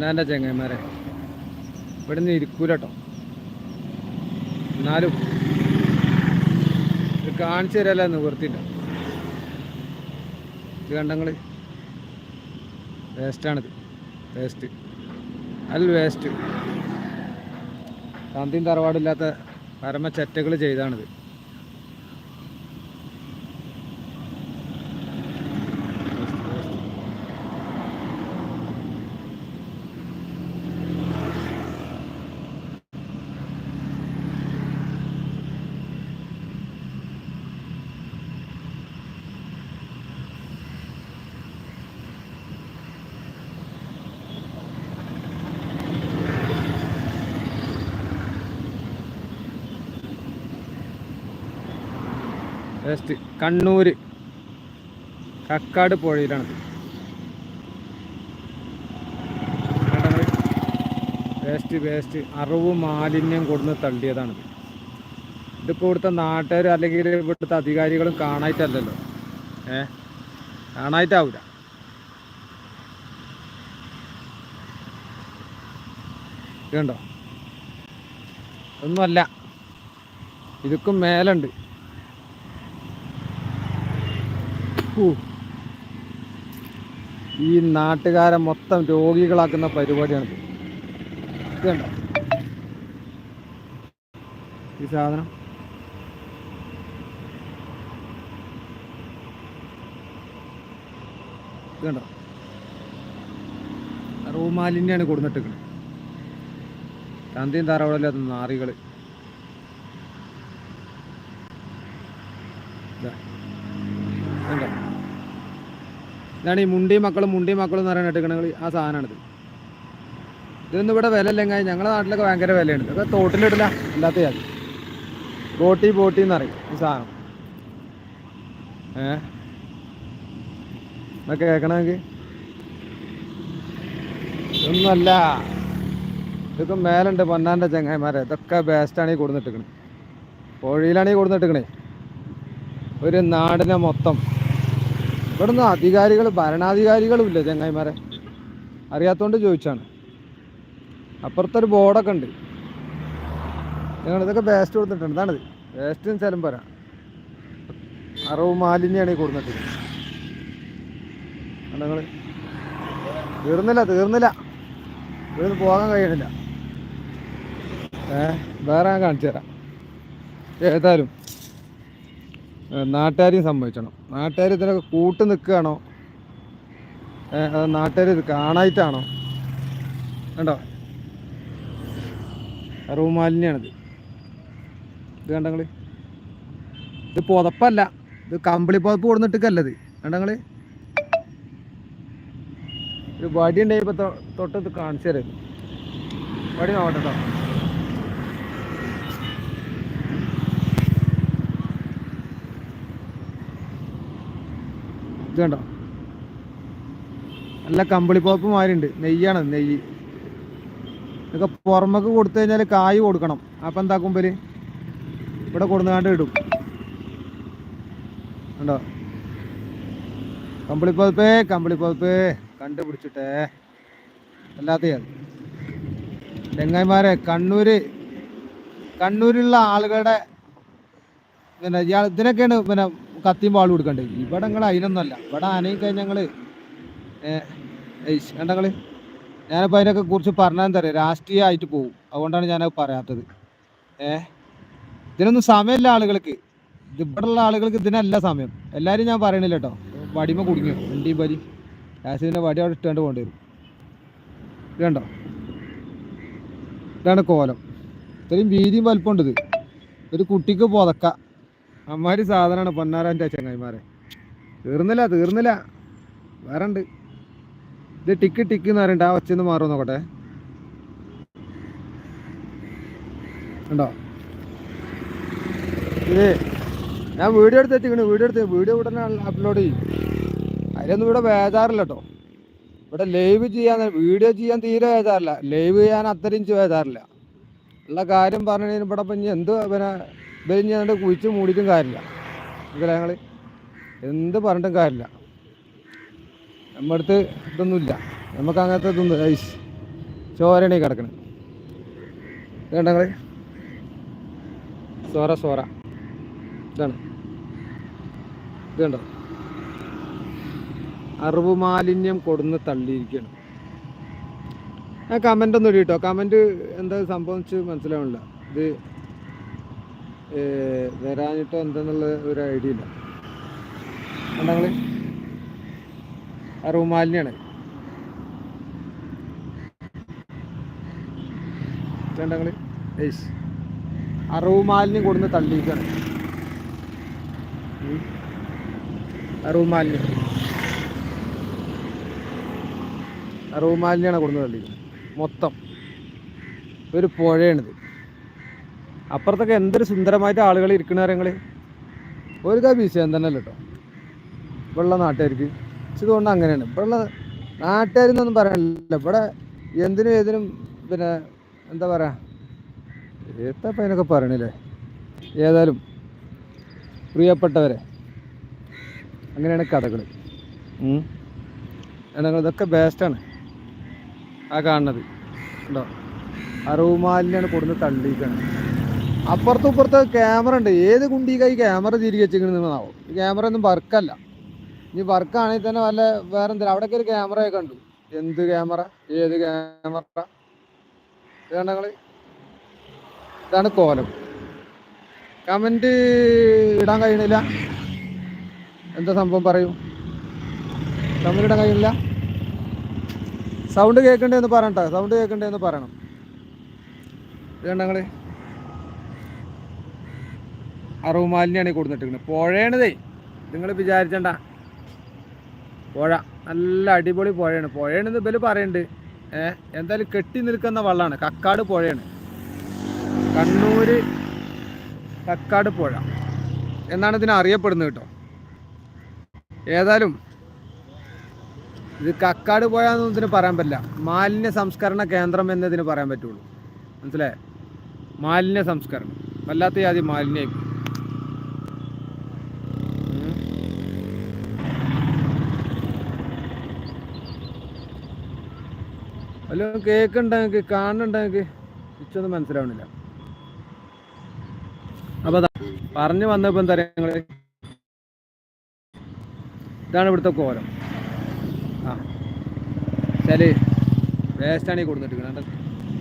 പൊന്നാന്റെ ചെങ്ങന്മാരെ ഇവിടെ നിന്ന് ഇരിക്കൂലട്ടോ. എന്നാലും ഇത് കാണിച്ചു തരാല്ല നിവൃത്തിയില്ല ഇത് കണ്ടങ്ങൾ വേസ്റ്റാണിത് വേസ്റ്റ് അൽ വേസ്റ്റ് തന്തിയും തറവാടില്ലാത്ത പരമ ചെറ്റകൾ ചെയ്താണിത്. വേസ്റ്റ് കണ്ണൂര് കക്കാട് പുഴയിലാണ്. വേസ്റ്റ് വേസ്റ്റ് അറിവ് മാലിന്യം കൊടുന്ന് തള്ളിയതാണിത് ഇതിപ്പോൾ ഇവിടുത്തെ നാട്ടുകാർ അല്ലെങ്കിൽ ഇവിടുത്തെ അധികാരികളും കാണായിട്ടല്ലല്ലോ. ഏ? കാണായിട്ടാവൂല. ഇതുണ്ടോ? ഒന്നുമല്ല. ഇതൊക്കെ മേലുണ്ട്. ഹൂ. ഈ നാട്ടുകാരെ മൊത്തം രോഗികളാക്കുന്ന പരിപാടിയാണ് ഇത് കണ്ടോ ഈ സാധനം. ഇത് കണ്ടോ റൂമാലിന്യാണ് കൊടുന്നിട്ടിരിക്കുന്നത് തന്തിയും താറാവളല്ലാത്ത നാറികൾ. ഇതാ. കണ്ടോ ഇതാണ് ഈ മുണ്ടി മക്കളും മുണ്ടി മക്കളും എന്ന് പറയുന്നത് ഇട്ടിക്കണങ്ങൾ ആ സാധനമാണിത്. ഇതൊന്നും ഇവിടെ വില ഇല്ലെങ്കിൽ ഞങ്ങളുടെ നാട്ടിലൊക്കെ ഭയങ്കര വിലയാണ് ഇതൊക്കെ തോട്ടിലിടില്ല അല്ലാത്ത ജാതി. ബോട്ടി ബോട്ടി എന്ന് പറയും ഈ സാധനം. ഏ? ഇതൊക്കെ കേൾക്കണമെങ്കിൽ ഇതൊന്നുമല്ല. ഇതൊക്കെ മേലുണ്ട് പൊന്നാന്റെ ചങ്ങായിമാരെ. ഇതൊക്കെ ബേസ്റ്റാണ് ഈ കൊടുന്നിട്ടിക്കണേ കോഴിയിലാണ് ഈ കൊടുന്നിട്ടിക്കണേ ഒരു നാടിനെ മൊത്തം. ഇവിടുന്ന് അധികാരികൾ ഭരണാധികാരികളും ഇല്ല ചങ്ങായിമാരെ. അറിയാത്തോണ്ട് ചോദിച്ചാണ്. അപ്പുറത്തൊരു ബോർഡൊക്കെ ഉണ്ട്. ഞങ്ങൾ ഇതൊക്കെ വേസ്റ്റ് കൊടുത്തിട്ടുണ്ട്. ഇതാണിത് വേസ്റ്റ് സ്ഥലം പോരാ. അറവ് മാലിന്യാണ് ഈ കൊടുത്തിട്ട് ഞങ്ങൾ തീർന്നില്ല തീർന്നില്ല. ഇവിടുന്ന് പോകാൻ കഴിയണില്ല. ഏ വേറെ ഞാൻ കാണിച്ചു തരാം ഏതായാലും. നാട്ടുകാരെയും സംഭവിച്ചണം നാട്ടുകാർ ഇതിനൊക്കെ കൂട്ട് നിൽക്കുകയാണോ? നാട്ടുകാർ ഇത് കാണായിട്ടാണോ? കണ്ടോ? അറിവ് മാലിന്യാണിത്. ഇത് കണ്ടങ്ങൾ? ഇത് പുതപ്പല്ല. ഇത് കമ്പിളി പുതപ്പ് കൊടുന്നിട്ടല്ലത് കണ്ടങ്ങൾ? ഒരു വടി ഉണ്ടെങ്കിൽ ഇപ്പൊ തൊട്ടത് കാണിച്ചു തരുന്നു വടി നോക്കട്ടെ ഇത് കണ്ടോ? നല്ല കമ്പിളി പോപ്പ് മാതിരിണ്ട് നെയ്യാണ് നെയ്യ്. ഇതൊക്കെ പുറമൊക്കെ കൊടുത്തു കഴിഞ്ഞാൽ കായ് കൊടുക്കണം. അപ്പം എന്താ കുമ്പൽ ഇവിടെ കൊടുന്നാണ്ട് ഇടും. കണ്ടോ? കമ്പിളി പതിപ്പേ കമ്പിളി പതിപ്പേ കണ്ടുപിടിച്ചിട്ടേ. അല്ലാത്ത ചെങ്ങായിമാരെ കണ്ണൂര് കണ്ണൂരിലുള്ള ആളുകളുടെ പിന്നെ ഇതിനൊക്കെയാണ് പിന്നെ കത്തിയും പാളും കൊടുക്കണ്ടേ ഇവിടെ നിങ്ങൾ അതിനൊന്നുമല്ല ഇവിടെ ആനയും കഴിഞ്ഞ ഞങ്ങൾ കണ്ടങ്ങൾ ഞാനിപ്പോൾ അതിനൊക്കെ കുറിച്ച് പറഞ്ഞാൽ പറയുക രാഷ്ട്രീയമായിട്ട് പോകും അതുകൊണ്ടാണ് ഞാനത് പറയാത്തത്. ഏ ഇതിനൊന്നും സമയമില്ല ആളുകൾക്ക്. ഇവിടെയുള്ള ആളുകൾക്ക് ഇതിനല്ല സമയം. എല്ലാവരും ഞാൻ പറയണില്ല കേട്ടോ. വടിമ കുടുങ്ങി. വണ്ടിയും പരി. രാശിന്റെ വടി അവിടെ ഇട്ടുകൊണ്ട് പോകേണ്ടി വരും. ഇതുണ്ടോ ഇതാണ് കോലം. ഇത്രയും വീതിയും വലുപ്പമുണ്ട് ഒരു കുട്ടിക്ക് പുതക്ക. അമ്മാരി സാധനമാണ് പൊന്നാരാന്റെ ചങ്ങായിമാരെ തീർന്നില്ല തീർന്നില്ല. വേറെ ഉണ്ട് ഇത് ടിക്ക് ടിക്ക് എന്ന് പറയണ്ട. ആ ഒച്ചന്ന് മാറും നോക്കട്ടെ. ഉണ്ടോ ഇത് ഞാൻ വീഡിയോ എടുത്ത് എത്തിക്കണു വീഡിയോ എടുത്ത് വീഡിയോ ഉടനെ അപ്ലോഡ് ചെയ്യും. അതിലൊന്നും ഇവിടെ വേദാറില്ല കേട്ടോ. ഇവിടെ ലൈവ് ചെയ്യാൻ വീഡിയോ ചെയ്യാൻ തീരെ വേദാറില്ല. ലൈവ് ചെയ്യാൻ അത്രയും വേദാറില്ല. ഉള്ള കാര്യം പറഞ്ഞു ഇവിടെ ഇനി എന്ത് പിന്നെ ഇവർ ഞാൻ അങ്ങോട്ട് കുഴിച്ച് മൂടിയിട്ടും കാര്യമില്ല. മനസ്സിലായി ഞങ്ങൾ എന്ത് പറഞ്ഞിട്ടും കാര്യമില്ല. നമ്മുടെ അടുത്ത് ഇതൊന്നുമില്ല. നമുക്ക് അങ്ങനത്തെ ഇതൊന്നും ഐസ് ചോരണി കിടക്കണം ഇത് ഞങ്ങൾ സോറ സോറ. ഇതാണ്. ഇതുണ്ടോ അറിവ് മാലിന്യം കൊടുന്ന് തള്ളിയിരിക്കുകയാണ് ആ കമന്റ് ഒന്ന് ഇടിയിട്ടോ കമന്റ് എന്താ സംഭവിച്ച് മനസ്സിലാവണില്ല. ഇത് വരാഞ്ഞിട്ടോ എന്തെന്നുള്ള ഒരു ഐഡിയ ഇല്ല. കണ്ടങ്ങൾ അറിവ് മാലിന്യാണ്. കണ്ടങ്ങൾ ഏയ്സ് അറിവ് മാലിന്യം കൊടുന്ന് തള്ളിയിരിക്കുകയാണ് ഉം. അറിവ് മാലിന്യം. അറിവ് മാലിന്യമാണ് കൊടുന്ന് തള്ളിയിരിക്കുന്നത്. മൊത്തം. ഒരു പുഴയാണിത്. അപ്പുറത്തൊക്കെ എന്തൊരു സുന്ദരമായിട്ട് ആളുകൾ ഇരിക്കണ നിങ്ങൾ ഒരു കാ വിഷയം തന്നെ കേട്ടോ. ഇവിടെയുള്ള നാട്ടുകാർക്ക്. ഇതുകൊണ്ട് അങ്ങനെയാണ്. ഇവിടെയുള്ള നാട്ടുകാരെന്നൊന്നും പറയാനില്ല. ഇവിടെ എന്തിനും ഏതിനും പിന്നെ എന്താ പറയുക ഏത്തപ്പം പറയണില്ലേ? ഏതായാലും പ്രിയപ്പെട്ടവരെ അങ്ങനെയാണ് കഥകൾ ഞങ്ങൾ ഇതൊക്കെ ബേസ്റ്റാണ് ആ കാണുന്നത്. ഉണ്ടോ അറുമാലിനാണ് കൊടുന്ന് തള്ളിയിട്ടാണ് അപ്പുറത്തും ഇപ്പുറത്ത് ക്യാമറ ഉണ്ട്. ഏത് കുണ്ടിക്കായി ക്യാമറ തിരികെ വെച്ചിരിക്കുന്നതാവും ഈ ക്യാമറ ഒന്നും വർക്കല്ല. ഇനി വർക്കാണെങ്കിൽ തന്നെ വല്ല വേറെ എന്തെങ്കിലും അവിടെയൊക്കെ ഒരു ക്യാമറയൊക്കെ ഉണ്ട് എന്ത് ക്യാമറ ഏത് ക്യാമറ ഇതാണ് ഇതാണ് കോലം. കമന്റ് ഇടാൻ കഴിയണില്ല എന്താ സംഭവം പറയൂ. കമന്റ് ഇടാൻ കഴിയണില്ല സൗണ്ട് കേൾക്കണ്ടേന്ന് പറയണ്ട സൗണ്ട് കേൾക്കണ്ടേന്ന് പറയണം. ഇതാണ് അറുപ മാലിന്യാണ് കൊടുത്തിട്ടിരിക്കുന്നത്. പുഴയാണിതേ. നിങ്ങൾ വിചാരിച്ചണ്ട. പുഴ. നല്ല അടിപൊളി പുഴയാണ്. പുഴയാണെന്ന് ഇവർ പറയുന്നുണ്ട് ഏഹ് എന്തായാലും കെട്ടി നിൽക്കുന്ന വള്ളമാണ് കക്കാട് പുഴയാണ്. കണ്ണൂര് കക്കാട് പുഴ. എന്നാണ് ഇതിനെ അറിയപ്പെടുന്നത് കേട്ടോ. ഏതായാലും ഇത് കക്കാട് പോയാന്നൊന്നും ഇതിന് പറയാൻ പറ്റില്ല. മാലിന്യ സംസ്കരണ കേന്ദ്രം എന്നതിന് പറയാൻ പറ്റുള്ളൂ. മനസ്സിലായേ? മാലിന്യ സംസ്കരണം. വല്ലാത്ത ആദ്യം മാലിന്യമായി ഹലോ കേക്കുണ്ടോ നിങ്ങൾക്ക് ഇച്ചൊന്നും മനസ്സിലാവണില്ല. അപ്പൊ പറഞ്ഞു വന്നപ്പോ എന്താ പറയാ നിങ്ങൾ? ഇതാണ് ഇവിടുത്തെ കോലം. ആ. ശരി. വേസ്റ്റാണ് ഈ കൊടുത്തിട്ട്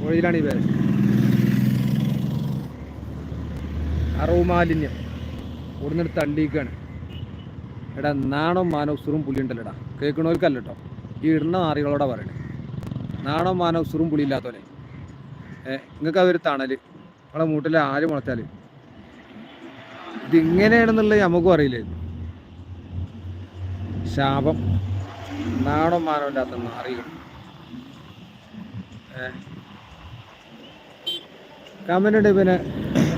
കോഴിയിലാണ് ഈ വേസ്റ്റ് അറവ് മാലിന്യം കൊടുന്നിട്ട് തള്ളിയിക്കാണ് എടാ നാണോ മാനോ സുറും പുലിയുണ്ടല്ലോ എടാ കേൾക്കണവർക്കല്ല ഈ ഇടുന്ന ആറികളോടാ പറയണേ. നാണോ മാനോ സുറും പുളി ഇല്ലാത്തവനെ. ഏ നിങ്ങൾക്ക് അതൊരു തണൽ നമ്മളെ മൂട്ടിലെ ആര് മുളച്ചാൽ ഇതിങ്ങനെയാണെന്നുള്ളത് നമുക്കും അറിയില്ലായിരുന്നു ശാപം. നാണോ മാനോ ഇല്ലാത്ത ഏ. കമന്റ് പിന്നെ.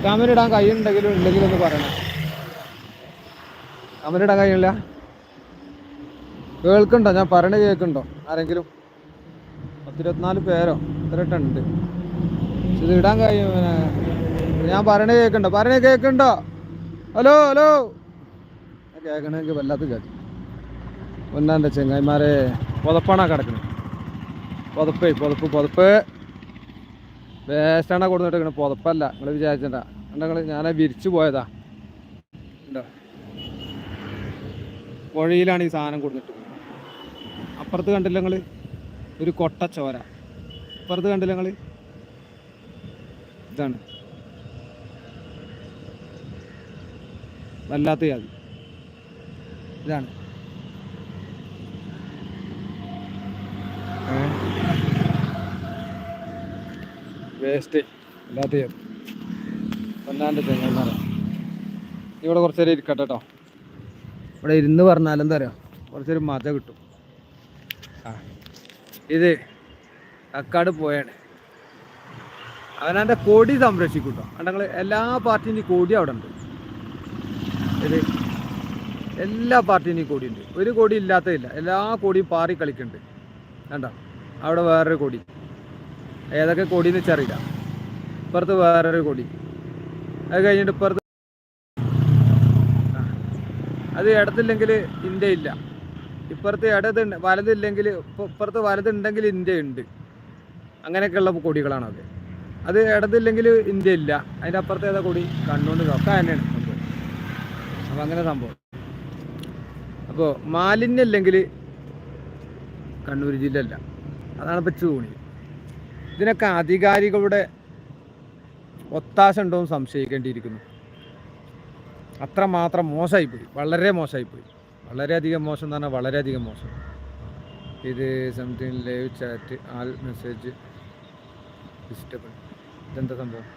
കമന്റ് ഇടാൻ കൈയുണ്ടെങ്കിലും ഉണ്ടെങ്കിലും ഒന്ന് പറയണം. കമന്റ് ഇടാൻ കഴിയില്ല കേൾക്കണ്ടോ ഞാൻ പറഞ്ഞ് കേൾക്കണ്ടോ ആരെങ്കിലും? പത്തിരുപത്തിനാല് പേരോ? ഇത്രയൊക്കെ ഉണ്ട് ഇത് ഇടാൻ കഴിയും ഞാൻ പറയണേ കേൾക്കണ്ടോ പറയണേ കേൾക്കണ്ടോ ഹലോ ഹലോ. കേൾക്കണമെങ്കിൽ വല്ലാത്ത കേൾക്കും ഒന്നാന്റെ ചെങ്ങായിമാരെ പുതപ്പാണാ കിടക്കുന്നത് പുതപ്പേ പുതപ്പ് പുതപ്പ്. വേസ്റ്റാണ് കൊടുത്തിട്ട് പുതപ്പല്ല. നിങ്ങൾ വിചാരിച്ചണ്ട നിങ്ങൾ ഞാൻ വിരിച്ചു പോയതാ. ഉണ്ടോ പുഴയിലാണ് ഈ സാധനം കൊടുത്തിട്ട് അപ്പുറത്ത് കണ്ടില്ല നിങ്ങൾ ഒരു കൊട്ട ചോര. അപ്പുറത്ത് കണ്ടില്ല നിങ്ങൾ ഇതാണ്. വല്ലാത്ത ജാതി. ഇതാണ്. വേസ്റ്റ്. വല്ലാത്ത ജാതി. ഒന്നാണ്ട് തെങ്ങന്മാരാ ഇവിടെ കുറച്ച് നേരം ഇരിക്കട്ടെ കേട്ടോ. ഇവിടെ ഇരുന്ന് പറഞ്ഞാൽ എന്താ പറയുക കുറച്ചൊരു മജ കിട്ടും. ആ. ഇത് കക്കാട് പോയാണ്. അവനവന്റെ കൊടി സംരക്ഷിക്കും കേട്ടോ ഞങ്ങൾ എല്ലാ പാർട്ടിന്റെയും കൊടി അവിടെ ഉണ്ട്. ഇത് എല്ലാ പാർട്ടിന്റെയും കൊടിയുണ്ട് ഒരു കൊടി ഇല്ലാത്തതില്ല എല്ലാ കൊടിയും പാറി കളിക്കുന്നുണ്ട് കണ്ടോ? അവിടെ വേറൊരു കൊടി. ഏതൊക്കെ കൊടി എന്ന് വെച്ചറിയില്ല. ഇപ്പുറത്ത് വേറൊരു കൊടി. അത് കഴിഞ്ഞിട്ട് ഇപ്പുറത്ത്. അത് ഇടത്തില്ലെങ്കിൽ ഇന്ത്യ ഇല്ല. ഇപ്പുറത്ത് ഇടത് വലതില്ലെങ്കിൽ ഇപ്പുറത്ത് വലതുണ്ടെങ്കിൽ ഇന്ത്യ ഉണ്ട് അങ്ങനെയൊക്കെയുള്ള കൊടികളാണ് അത്. അത് ഇടതില്ലെങ്കിൽ ഇന്ത്യ ഇല്ല അതിന്റെ അപ്പുറത്ത് ഏതാ കൊടി? കണ്ണൂണ്ട്. ഒക്കെ തന്നെയാണ് സംഭവം. അപ്പോൾ അങ്ങനെ സംഭവം. അപ്പോൾ മാലിന്യം ഇല്ലെങ്കിൽ കണ്ണൂർ ജില്ല അല്ല അതാണ് ഇപ്പോൾ തോണി ഇതിനൊക്കെ അധികാരികളുടെ ഒത്താശ ഉണ്ടോ എന്ന് സംശയിക്കേണ്ടിയിരിക്കുന്നു. അത്രമാത്രം മോശമായിപ്പോയി. വളരെ മോശമായിപ്പോയി. വളരെയധികം മോശം എന്ന് പറഞ്ഞാൽ വളരെയധികം മോശം. ഇത് സംതിങ് ലൈവ് ചാറ്റ് ആൽ മെസ്സേജ് ഡിസ്റ്റബിൾ ഇതെന്താ സംഭവം?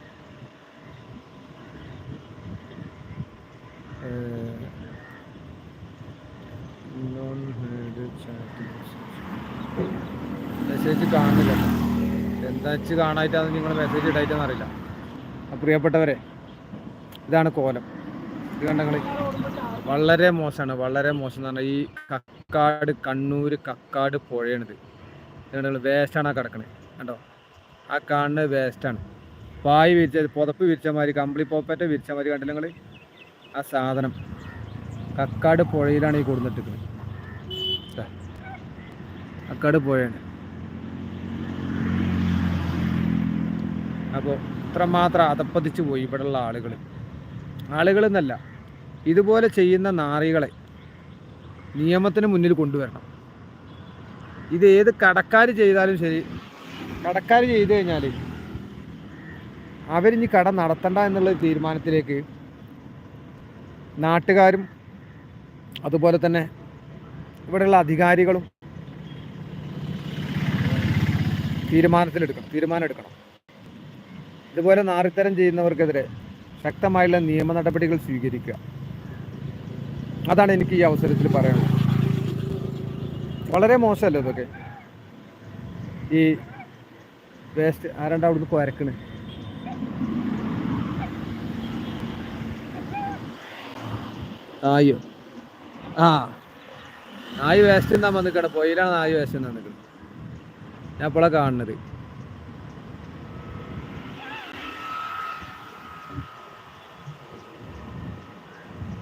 മെസ്സേജ് കാണുന്നില്ല. എന്താ വെച്ച് കാണായിട്ടാണ് നിങ്ങൾ മെസ്സേജ് ഇടായിട്ടെന്ന് അറിയില്ല. പ്രിയപ്പെട്ടവരെ ഇതാണ് കോലം. ഇത് കണ്ടങ്ങൾ വളരെ മോശമാണ് വളരെ മോശം എന്ന് പറഞ്ഞാൽ ഈ കക്കാട് കണ്ണൂർ കക്കാട് പുഴയാണിത്. ഇത് വേസ്റ്റാണ് ആ കിടക്കണത് കണ്ടോ? ആ കാണുന്നത് വേസ്റ്റാണ് പായ് വിരിച്ച പുതപ്പ് വിരിച്ച മാതിരി കമ്പിളി പോപ്പറ്റ വിരിച്ച മാതിരി കണ്ടില്ല നിങ്ങൾ ആ സാധനം. കക്കാട് പുഴയിലാണ് ഈ കൊടുന്നിട്ടിരിക്കുന്നത്. കക്കാട് പുഴയാണ്. അപ്പോൾ ഇത്രമാത്രം അതപ്പതിച്ച് പോയി ഇവിടെയുള്ള ആളുകൾ ആളുകൾ എന്നല്ല ഇതുപോലെ ചെയ്യുന്ന നാറികളെ നിയമത്തിന് മുന്നിൽ കൊണ്ടുവരണം. ഇത് ഏത് കടക്കാർ ചെയ്താലും ശരി കടക്കാർ ചെയ്തു കഴിഞ്ഞാൽ അവരിനി കട നടത്തണ്ട എന്നുള്ള തീരുമാനത്തിലേക്ക് നാട്ടുകാരും അതുപോലെ തന്നെ ഇവിടെയുള്ള അധികാരികളും തീരുമാനത്തിലെടുക്കണം തീരുമാനം എടുക്കണം ഇതുപോലെ നാറിത്തരം ചെയ്യുന്നവർക്കെതിരെ ശക്തമായുള്ള നിയമ നടപടികൾ സ്വീകരിക്കുക. അതാണ് എനിക്ക് ഈ അവസരത്തിൽ പറയാനുള്ളത് വളരെ മോശമല്ലേ ഇതൊക്കെ? ഈ വേസ്റ്റ് ആരാണ്ട് അവിടുന്ന് കുരക്കണ്? നായോ ആ. നായ് വേസ്റ്റ് എന്നാ വന്നിക്കണ പൊയിലാണ് നായ് വേസ്റ്റ് എന്നാ നിൽക്കുന്നത് ഞാൻ ഇപ്പോഴാണ് കാണുന്നത്.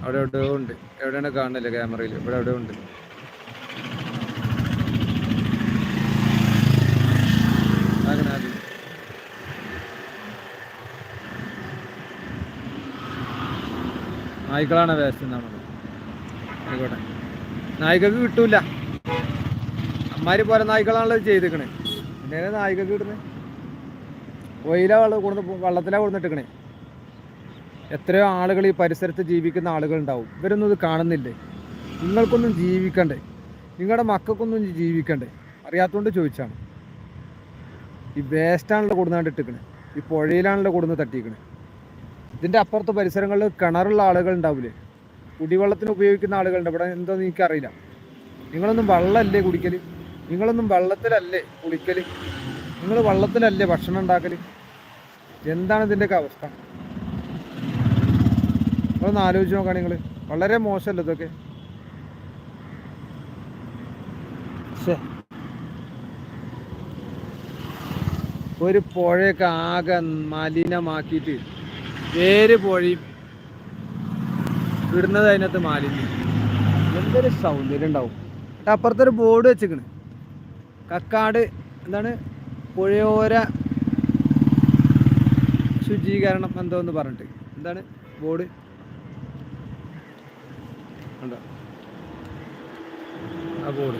അവിടെ എവിടെയോ ഉണ്ട്. എവിടെയാണ് കാണുന്നില്ല ക്യാമറയിൽ? ഇവിടെ എവിടെയോ ഉണ്ട്. നായ്ക്കളാണ് വേസ്റ്റ് ആയിക്കോട്ടെ. നായ്ക്കൾക്ക് കിട്ടൂല. അമ്മാര് പോലെ നായ്ക്കളാണല്ലോ ചെയ്തിക്കണേ പിന്നെ നായ്ക്കൾക്ക് കിട്ടുന്നത്? ഒയില വെള്ളം കൊടുത്ത് വെള്ളത്തിലാണ് കൊടുന്നിട്ടിക്കണേ എത്രയോ ആളുകൾ ഈ പരിസരത്ത് ജീവിക്കുന്ന ആളുകൾ ഉണ്ടാവും ഇവരൊന്നും ഇത് കാണുന്നില്ലേ? നിങ്ങൾക്കൊന്നും ജീവിക്കണ്ടേ? നിങ്ങളുടെ മക്കൾക്കൊന്നും ജീവിക്കണ്ടേ? അറിയാത്തതുകൊണ്ട് ചോദിച്ചാണ്. ഈ വേസ്റ്റാണല്ലോ കൊടുന്നാണ്ട് ഇട്ടിക്കണേ ഈ പുഴയിലാണല്ലോ കൊടുന്ന് തട്ടിക്കണേ ഇതിന്റെ അപ്പുറത്ത് പരിസരങ്ങളിൽ കിണറുള്ള ആളുകൾ ഉണ്ടാവില്ലേ? കുടിവെള്ളത്തിന് ഉപയോഗിക്കുന്ന ആളുകളുണ്ട്. ഇവിടെ എന്താണെന്ന് എനിക്കറിയില്ല നിങ്ങളൊന്നും വെള്ളമല്ലേ കുടിക്കൽ നിങ്ങളൊന്നും വെള്ളത്തിലല്ലേ കുളിക്കൽ നിങ്ങൾ വെള്ളത്തിലല്ലേ ഭക്ഷണം ഉണ്ടാക്കൽ എന്താണ് ഇതിന്റെയൊക്കെ അവസ്ഥ? നിങ്ങളൊന്ന് ആലോചിച്ച് നോക്കാം നിങ്ങൾ വളരെ മോശമല്ല ഇതൊക്കെ. ഒരു പുഴയൊക്കെ ആകെ മലിനമാക്കിയിട്ട് വേര് പുഴയും ഇടുന്നത് അതിനകത്ത് മാലിന്യം. എന്തൊരു സൗന്ദര്യം ഉണ്ടാവും. അപ്പുറത്തൊരു ബോർഡ് വെച്ചിക്കണ് കക്കാട് എന്താണ്? പുഴയോര ശുചീകരണം എന്തോ എന്ന് പറഞ്ഞിട്ട്. എന്താണ് ബോർഡ്? ഉണ്ടോ. ആ ബോർഡ്.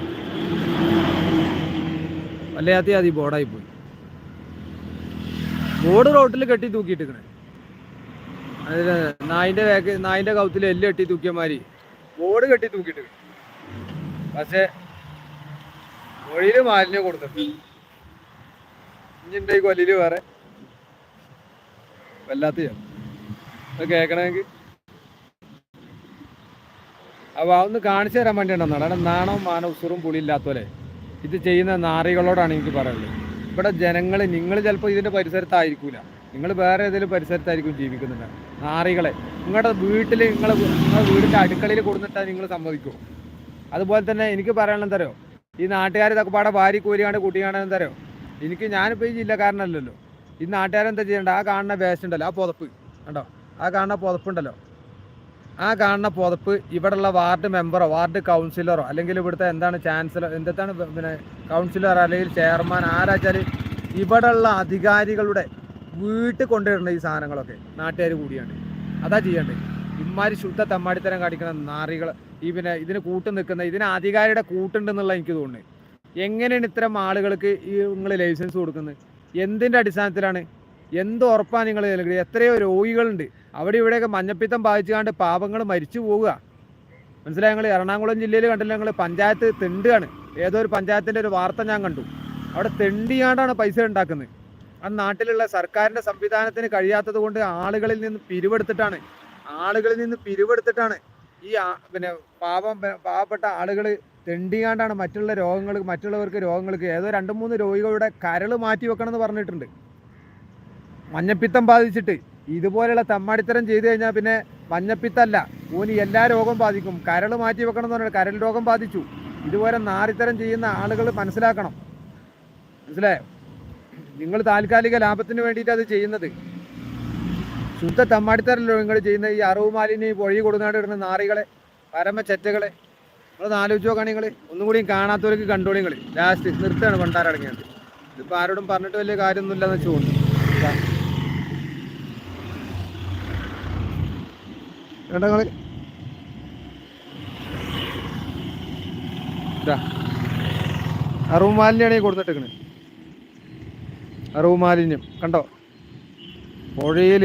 വല്ലാത്ത അതി ബോർഡായി പോയി. ബോർഡ് റോട്ടിൽ കെട്ടി തൂക്കിയിട്ടിരിക്കണേ. അതിൽ നായിന്റെ വേക്ക് നായിന്റെ കൗത്തിൽ എല്ല് കെട്ടി തൂക്കിയമാതിരി ബോർഡ് കെട്ടി തൂക്കിയിട്ട് പക്ഷേ മൊഴിയിൽ മാലിന്യം കൊടുത്തിട്ടുണ്ട്. ഈ കൊല്ലിൽ വേറെ വല്ലാത്ത കേൾക്കണമെങ്കിൽ അപ്പോൾ അതൊന്ന് കാണിച്ചു തരാൻ വേണ്ടിയിട്ടാണ് അവിടെ നാണവും മാനവും ഉസുറും പുളിയില്ലാത്തപോലെ ഇത് ചെയ്യുന്ന നാറികളോടാണ് എനിക്ക് പറയുന്നത് ഇവിടെ ജനങ്ങൾ നിങ്ങൾ ചിലപ്പോൾ ഇതിന്റെ പരിസരത്തായിരിക്കൂല. നിങ്ങൾ വേറെ ഏതെങ്കിലും പരിസരത്തായിരിക്കും ജീവിക്കുന്നുണ്ട്. നാറികളെ. നിങ്ങളുടെ വീട്ടിൽ നിങ്ങൾ നിങ്ങളുടെ വീടിന്റെ അടുക്കളയിൽ കൊടുത്തിട്ടാൽ നിങ്ങൾ സമ്മതിക്കുമോ അതുപോലെ തന്നെ എനിക്ക് പറയാനുള്ള തരോ ഈ നാട്ടുകാർ ഇതൊക്കെ പാടെ ഭാര്യ കോരിയാണ്ട് കുട്ടിയാണെന്ന് തരോ എനിക്ക് ഞാനിപ്പോൾ ഈ ജില്ലക്കാരനല്ലല്ലോ. ഈ നാട്ടുകാരെന്താ ചെയ്യേണ്ട? ആ കാണുന്ന വേസ്റ്റ് ഉണ്ടല്ലോ ആ പുതപ്പ്. കണ്ടോ? ആ കാണുന്ന പുതപ്പുണ്ടല്ലോ ആ കാണുന്ന പുതപ്പ് ഇവിടെയുള്ള വാർഡ് മെമ്പറോ വാർഡ് കൗൺസിലറോ അല്ലെങ്കിൽ ഇവിടുത്തെ എന്താണ് ചാൻസലർ എന്താണ് പിന്നെ കൗൺസിലർ അല്ലെങ്കിൽ ചെയർമാൻ ആരാച്ചാൽ ഇവിടെയുള്ള അധികാരികളുടെ വീട്ടിൽ കൊണ്ടുവരേണ്ട ഈ സാധനങ്ങളൊക്കെ നാട്ടുകാർ കൂടിയാണ്. അതാ ചെയ്യേണ്ടത് ഇമാരി ശുദ്ധ തമ്മാടിത്തരം കാണിക്കുന്ന നാറികൾ ഈ പിന്നെ ഇതിന് കൂട്ട് നിൽക്കുന്ന ഇതിന് അധികാരിയുടെ കൂട്ടുണ്ടെന്നുള്ള എനിക്ക് തോന്നുന്നത് എങ്ങനെയാണ് ഇത്തരം ആളുകൾക്ക് ഈ നിങ്ങൾ ലൈസൻസ് കൊടുക്കുന്നത്? എന്തിന്റെ അടിസ്ഥാനത്തിലാണ് എന്ത് ഉറപ്പാണ് നിങ്ങൾ നൽകുന്നത് എത്രയോ രോഗികളുണ്ട്. അവിടെ ഇവിടെയൊക്കെ മഞ്ഞപ്പിത്തം ബാധിച്ചുകൊണ്ട് പാപങ്ങൾ മരിച്ചു പോവുക. മനസ്സിലായി ഞങ്ങൾ എറണാകുളം ജില്ലയിൽ കണ്ടില്ല ഞങ്ങൾ പഞ്ചായത്ത് തെണ്ടുകയാണ് ഏതോ ഒരു പഞ്ചായത്തിന്റെ ഒരു വാർത്ത ഞാൻ കണ്ടു. അവിടെ തെണ്ടിയാണ്ടാണ് പൈസ ഉണ്ടാക്കുന്നത്. ആ നാട്ടിലുള്ള സർക്കാരിന്റെ സംവിധാനത്തിന് കഴിയാത്തത് കൊണ്ട് ആളുകളിൽ നിന്ന് പിരിവെടുത്തിട്ടാണ്. ആളുകളിൽ നിന്ന് പിരിവെടുത്തിട്ടാണ് ഈ പിന്നെ പാപം പാവപ്പെട്ട ആളുകൾ തെണ്ടിയാണ്ടാണ് മറ്റുള്ള രോഗങ്ങൾക്ക് മറ്റുള്ളവർക്ക് രോഗങ്ങൾക്ക് ഏതോ രണ്ട് മൂന്ന് രോഗികളുടെ കരൾ മാറ്റി വെക്കണം എന്ന് പറഞ്ഞിട്ടുണ്ട്. മഞ്ഞപ്പിത്തം ബാധിച്ചിട്ട് ഇതുപോലെയുള്ള തമ്മാടിത്തരം ചെയ്തു കഴിഞ്ഞാൽ പിന്നെ മഞ്ഞപ്പിത്തല്ല. ഊനി എല്ലാ രോഗവും ബാധിക്കും. കരൾ മാറ്റി വെക്കണം എന്ന് പറഞ്ഞാൽ കരൾ രോഗം ബാധിച്ചു. ഇതുപോലെ നാറിത്തരം ചെയ്യുന്ന ആളുകൾ മനസ്സിലാക്കണം. മനസ്സിലായോ? നിങ്ങൾ താൽക്കാലിക ലാഭത്തിന് വേണ്ടിയിട്ട് അത് ചെയ്യുന്നത്. ശുദ്ധ തമ്മാടിത്തരല്ലോ നിങ്ങൾ ചെയ്യുന്ന ഈ അറിവ് മാലിന്യം ഈ പൊഴി കൊടുങ്ങാണ്ട് ഇടുന്ന നാറികളെ പരമ ചെറ്റകളെ നിങ്ങൾ ആലോചിച്ച് നോക്കുകയാണ് നിങ്ങൾ ഒന്നും കൂടിയും കാണാത്തവർക്ക് കണ്ടോളിങ്ങൾ ലാസ്റ്റ് നിർത്തുകയാണ്. കൊണ്ടാരടങ്ങിയത് ഇതിപ്പോൾ ആരോടും പറഞ്ഞിട്ട് വലിയ കാര്യമൊന്നുമില്ലെന്ന് വെച്ച് തോന്നുന്നു കളി അറിവ് മാലിന്യമാണ് ഈ കൊടുത്തിട്ടേക്കണ് അറിവ് മാലിന്യം. കണ്ടോ? പുഴയിൽ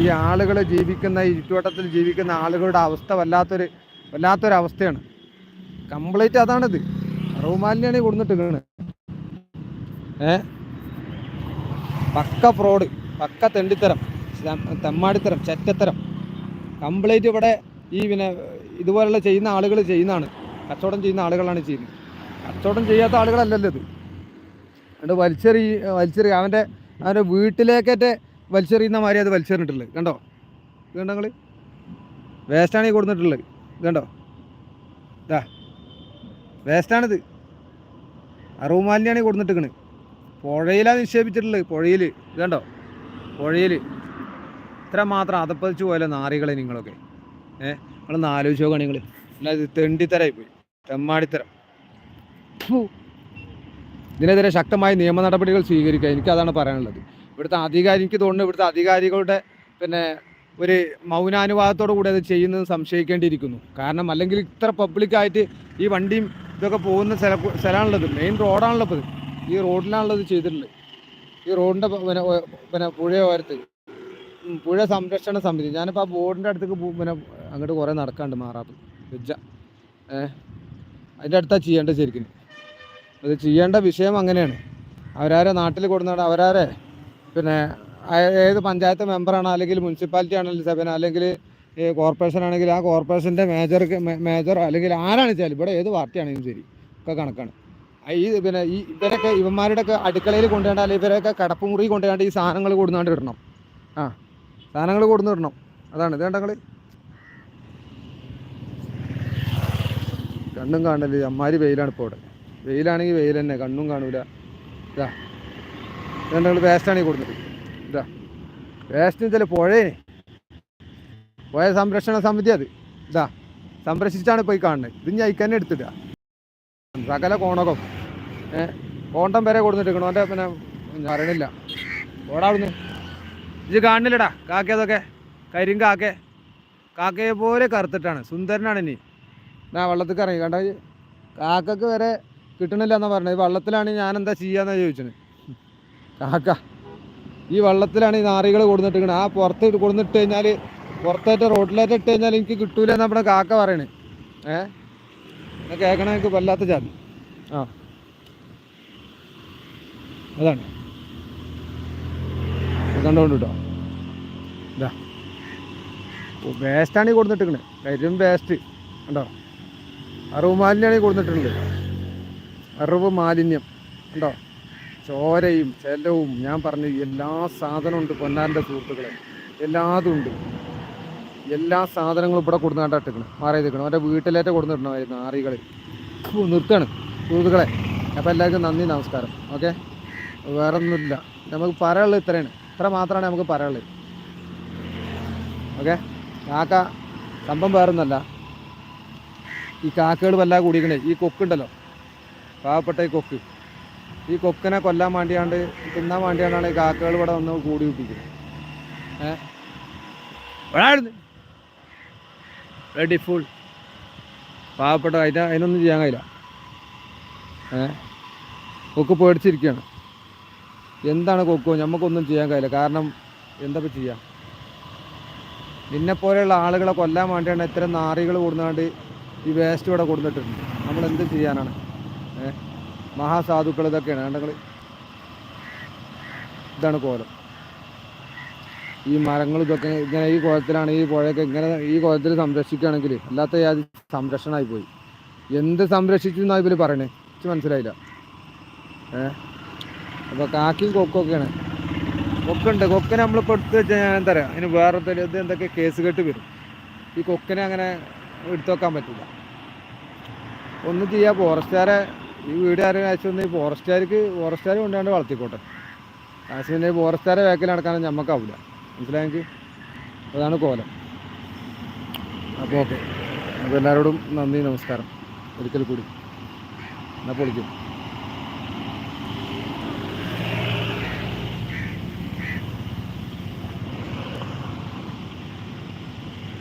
ഈ ആളുകൾ ജീവിക്കുന്ന ഈ ചുറ്റുവട്ടത്തിൽ ജീവിക്കുന്ന ആളുകളുടെ അവസ്ഥ വല്ലാത്തൊരു വല്ലാത്തൊരവസ്ഥയാണ് കംപ്ലീറ്റ് അതാണിത്. അറിവ് മാലിന്യാണ് ഈ കൊടുത്തിട്ടേക്കണ് ഏ? പക്ക ഫ്രോഡ് പക്ക തെണ്ടിത്തരം തെമ്മാടിത്തരം ചെറ്റത്തരം. കംപ്ലീറ്റ് ഇവിടെ ഈ പിന്നെ ഇതുപോലെയുള്ള ചെയ്യുന്ന ആളുകൾ ചെയ്യുന്നതാണ്. കച്ചവടം ചെയ്യുന്ന ആളുകളാണ് ചെയ്യുന്നത്. കച്ചവടം ചെയ്യാത്ത ആളുകളല്ലല്ലോ ഇത്. എന്നിട്ട് വലിച്ചെറി വലിച്ചെറി അവന്റെ അവന്റെ വീട്ടിലേക്കേറ്റെ വലിച്ചെറിയുന്ന മാതിരി അത് വലിച്ചെറിഞ്ഞിട്ടുള്ളത് കണ്ടോ? കണ്ടോ നിങ്ങൾ വേസ്റ്റാണ് ഈ കൊടുത്തിട്ടുള്ളത്. കണ്ടോ ഇതാ. വേസ്റ്റാണിത്. അറുമാലിന്യാണ് ഈ കൊടുത്തിട്ടിക്കണ് പുഴയിലാണ് നിക്ഷേപിച്ചിട്ടുള്ളത് പുഴയിൽ കണ്ടോ പുഴയിൽ ഇത്ര മാത്രം അതപ്പതിച്ച് പോയല്ലോ നാറികളെ നിങ്ങളൊക്കെ. ഏ? നിങ്ങളൊന്ന് ആലോചിച്ച് നോക്കുകയാണ് നിങ്ങൾ അല്ലാതെ തെണ്ടിത്തരായി പോയി. തെമ്മാടിത്തരം. ഇതിനെതിരെ ശക്തമായ നിയമ നടപടികൾ സ്വീകരിക്കുക. എനിക്കതാണ് പറയാനുള്ളത്. ഇവിടുത്തെ അധികാരി എനിക്ക് തോന്നുന്നു ഇവിടുത്തെ അധികാരികളുടെ പിന്നെ ഒരു മൗനാനുവാദത്തോടു കൂടി അത് ചെയ്യുന്നത് സംശയിക്കേണ്ടിയിരിക്കുന്നു. കാരണം അല്ലെങ്കിൽ ഇത്ര പബ്ലിക്കായിട്ട് ഈ വണ്ടിയും ഇതൊക്കെ പോകുന്ന സ്ഥല സ്ഥലമാണുള്ളത് മെയിൻ റോഡാണുള്ളത്. ഈ റോഡിലാണുള്ളത് ചെയ്തിട്ടുള്ളത്. ഈ റോഡിന്റെ പിന്നെ പിന്നെ പുഴയോരത്ത് പുഴ സംരക്ഷണ സമിതി. ഞാനിപ്പോൾ ആ ബോർഡിന്റെ അടുത്തേക്ക് പിന്നെ അങ്ങോട്ട് കുറേ നടക്കാണ്ട് മാറാപ്പ്. വെച്ച ഏഹ് അതിന്റെ അടുത്താണ് ചെയ്യേണ്ടത് ശരിക്കും അത് ചെയ്യേണ്ട വിഷയം അങ്ങനെയാണ്. അവരാരെ നാട്ടിൽ കൊടുന്നാണ്. അവരാരെ പിന്നെ ഏത് പഞ്ചായത്ത് മെമ്പറാണ് അല്ലെങ്കിൽ മുനിസിപ്പാലിറ്റി ആണെങ്കിൽ സെവൻ അല്ലെങ്കിൽ കോർപ്പറേഷൻ ആണെങ്കിൽ ആ കോർപ്പറേഷന്റെ മേജർ മേജർ അല്ലെങ്കിൽ ആരാണ് വെച്ചാൽ ഇവിടെ ഏത് പാർട്ടിയാണെങ്കിലും ശരി. ഒക്കെ കണക്കാണ്. ഈ പിന്നെ ഈ ഇവരൊക്കെ ഇവന്മാരുടെ ഒക്കെ അടുക്കളയിൽ കൊണ്ടുപോയാണ്ട് അല്ലെങ്കിൽ ഇവരൊക്കെ കടപ്പുമുറി കൊണ്ടുപോയാണ്ട് ഈ സാധനങ്ങൾ കൊടുന്നാണ്ട് ഇടണം. ആ. സാധനങ്ങൾ കൊടുന്ന് ഇടണം അതാണ്. ഇത് കണ്ടങ്ങൾ കണ്ണും കാണില്ല അമ്മാരി വെയിലാണ് ഇപ്പോൾ ഇവിടെ. വെയിലാണെങ്കിൽ വെയിൽ തന്നെ. കണ്ണും കാണൂല. ഇതാ. ഇതുണ്ടെങ്കിൽ വേസ്റ്റാണ് ഈ കൊടുത്തിട്ട് ഇതാ. വേസ്റ്റ് വെച്ചാൽ പുഴേനെ. പുഴ സംരക്ഷണ സമിതി അത്. ഇതാ. സംരക്ഷിച്ചാണ് പോയി കാണുന്നത്. ഇത് ഞാൻ അയക്കാൻ എടുത്തിടുക. സകല കോണകം ഏഹ് കോണ്ടം വരെ കൊടുത്തിട്ടിരിക്കണം അവന്റെ പിന്നെ അറിയണില്ല. ഓടാവിടുന്ന് ഇത് അതൊക്കെ. കാക്കയതൊക്കെ കരിങ്കാക്കെ കാക്കയെ പോലെ കറുത്തിട്ടാണ്. സുന്ദരനാണ് ഇനി. ഞാൻ വെള്ളത്തിൽ കറങ്ങി കണ്ട? കാക്കക്ക് വരെ കിട്ടണില്ല എന്നാ പറഞ്ഞത്. വെള്ളത്തിലാണ് ഞാൻ എന്താ ചെയ്യാന്നാ ചോദിച്ചത്. കാക്ക ഈ വെള്ളത്തിലാണ് ഈ നാറികൾ കൊടുന്നിട്ട് ആ പുറത്ത് കൊടുന്നിട്ട് കഴിഞ്ഞാൽ പുറത്തേറ്റ് റോഡിലേറ്റ് ഇട്ട് കഴിഞ്ഞാൽ എനിക്ക് കിട്ടൂല എന്ന് നമ്മുടെ കാക്ക പറയണേ. ഏ? കേക്കണ എനിക്ക് വല്ലാത്ത ജാതി. ആ. അതാണ്. കണ്ടോണ്ട് കേട്ടോ ഇതാ വേസ്റ്റാണ് ഈ കൊടുത്തിട്ടിരിക്കണേ കരിയും വേസ്റ്റ് കണ്ടോ? അറിവ് മാലിന്യമാണ് ഈ കൊടുത്തിട്ടുണ്ട് അറിവ് മാലിന്യം. കണ്ടോ? ചോരയും ചെലവും ഞാൻ പറഞ്ഞു എല്ലാ സാധനവും ഉണ്ട് പൊന്നാന്റെ സുഹൃത്തുക്കളെ. എല്ലാതും ഉണ്ട്. എല്ലാ സാധനങ്ങളും ഇവിടെ കൊടുന്നാട്ടിരിക്കണം മാറി നിൽക്കണം അവന്റെ വീട്ടിലേറ്റ കൊടുത്തിടണമായിരുന്നു ആറികൾ നിർത്തുകയാണ് സുഹൃത്തുക്കളെ. അപ്പോൾ എല്ലാവർക്കും നന്ദി നമസ്കാരം. ഓക്കെ? വേറെ ഒന്നുമില്ല നമുക്ക് പറയാനുള്ളത് ഇത്രയാണ്. ഇത്ര മാത്രമാണ് നമുക്ക് പറയുള്ളത് ഓക്കെ? കാക്ക സംഭവം വേറൊന്നല്ല ഈ കാക്കകൾ വല്ലാതെ കൂടിക്കണേ ഈ കൊക്കുണ്ടല്ലോ. പാവപ്പെട്ട ഈ കൊക്ക്. ഈ കൊക്കിനെ കൊല്ലാൻ വേണ്ടിയാണ്ട് തിന്നാൻ വേണ്ടിയാണ്ടാണ് ഈ കാക്കകൾ ഇവിടെ വന്ന് കൂടി വിപ്പിക്കുന്നത് ഏഹ് റെഡി ഫുൾ പാവപ്പെട്ട അതിന് അതിനൊന്നും ചെയ്യാൻ കഴിയില്ല. ഏഹ് കൊക്ക് പേടിച്ചിരിക്കുകയാണ്. എന്താണ് കൊക്കോ? നമുക്കൊന്നും ചെയ്യാൻ കഴിയില്ല. കാരണം എന്താ ചെയ്യാം? നിന്നെ പോലെയുള്ള ആളുകളെ കൊല്ലാൻ വേണ്ടിയാണ് ഇത്തരം നാറികൾ കൊടുന്നാണ്ട് ഈ വേസ്റ്റ് ഇവിടെ കൊടുത്തിട്ടുണ്ട് നമ്മൾ എന്ത് ചെയ്യാനാണ്? ഏഹ് മഹാസാധുക്കൾ ഇതൊക്കെയാണ്. കണ്ടങ്ങൾ ഇതാണ് കോലം. ഈ മരങ്ങൾ ഇതൊക്കെ ഇങ്ങനെ ഈ കോലത്തിലാണ് ഈ പുഴയൊക്കെ ഇങ്ങനെ ഈ കോലത്തിൽ സംരക്ഷിക്കുകയാണെങ്കിൽ അല്ലാത്ത യാതി സംരക്ഷണമായി പോയി? എന്ത് സംരക്ഷിച്ചു എന്നാണ് ഇവർ പറയണേ? എനിക്ക് മനസ്സിലായില്ല. ഏഹ് അപ്പോൾ കാക്കിയും കൊക്കൊക്കെയാണ് കൊക്കുണ്ട്. കൊക്കനെ നമ്മളിപ്പോൾ എടുത്ത് വെച്ചാൽ ഞാൻ തരാം അതിന് വേറെ ഇത് എന്തൊക്കെ കേസ് കെട്ട് വരും. ഈ കൊക്കനെ അങ്ങനെ എടുത്തു വെക്കാൻ പറ്റില്ല ഒന്നും ചെയ്യാം ഫോറസ്റ്റുകാരെ ഈ വീട് ആരും അയച്ചു ഈ ഫോറസ്റ്റുകാർക്ക് ഫോറസ്റ്റുകാർ കൊണ്ടുകൊണ്ട് വളർത്തിക്കോട്ടെ. ആശുവിന്റെ ഫോറസ്റ്റുകാരെ വേക്കൽ നടക്കാനും നമുക്കാവില്ല മനസ്സിലായെങ്കിൽ അതാണ് കോലം. അപ്പോൾ ഓക്കെ. അപ്പോൾ എല്ലാവരോടും നന്ദി നമസ്കാരം. ഒരിക്കൽ കൂടി. എന്നാൽ പൊളിക്കും.